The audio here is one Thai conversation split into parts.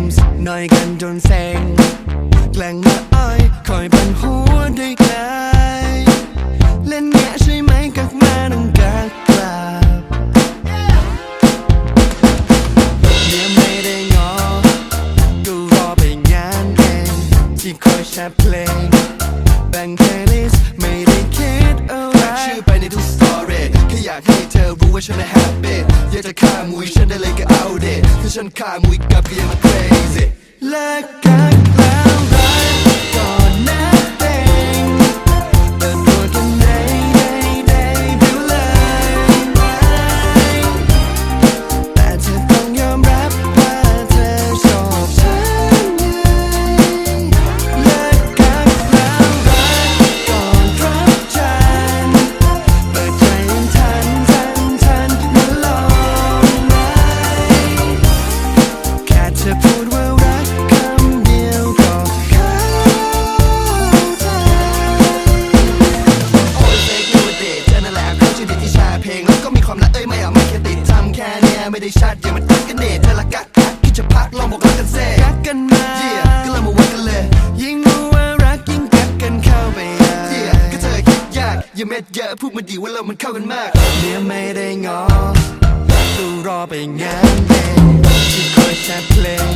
อยกันจนเซ็งแกล้งมาอ้อยคอยเป็นหัวได้ไกลเล่นแง่ใช่ไหมกักมาต้องกักกลับเดี๋ยวไม่ได้งอก็รอไปงานเองที่คอยแชร์เพลงแบ่งเพลย์ลิสต์ไม่ได้คิดอะไรชื่อไปในทุกสตอรี่แค่อยากให้ อรู้ว่าฉันน่แฮปปี้อยากจะฆ่ามุยฉันได้เลยก็เอาเด็ถ้าฉันฆ่ามุยกลับก็ยังมาเทร ไม่ได้ชาติเดียวมันกัดกันเนตเธอละกัดกัดคิดจะพักลองบอกรักกันแซ่รักกันมา yeah ก็เลยมาวันกันเลย ยิ่งรู้ว่ารักยิ่งกักกันเข้าไปเยี่ก็เธอคิดยากอย่าเม็ดเยอะพูดมาดีว่าเรามันเข้ากันมากเนี่ยไม่ได้งอต้อรอไปงานเย็นที่คอยจัดเพลง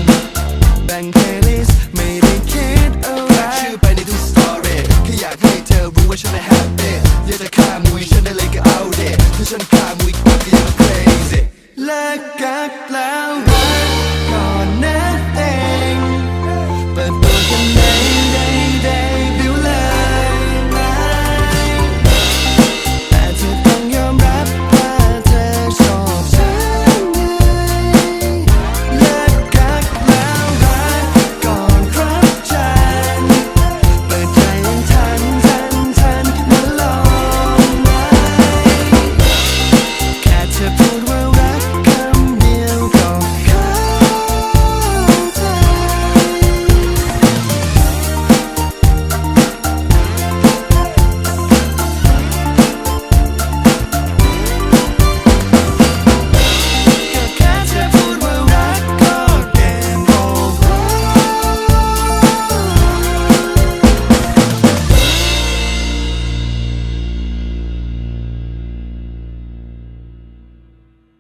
แบ่งเพลย์ลิสต์ไม่ได้คิดอะไรชื่อไปในทุกสตอรี่แค่อยากให้เธอรู้ว่าฉันน่ะแฮปปี้อย่าจะฆ่ามุยฉันได้เลยก็เอาเด็ดถ้าฉัน black out loud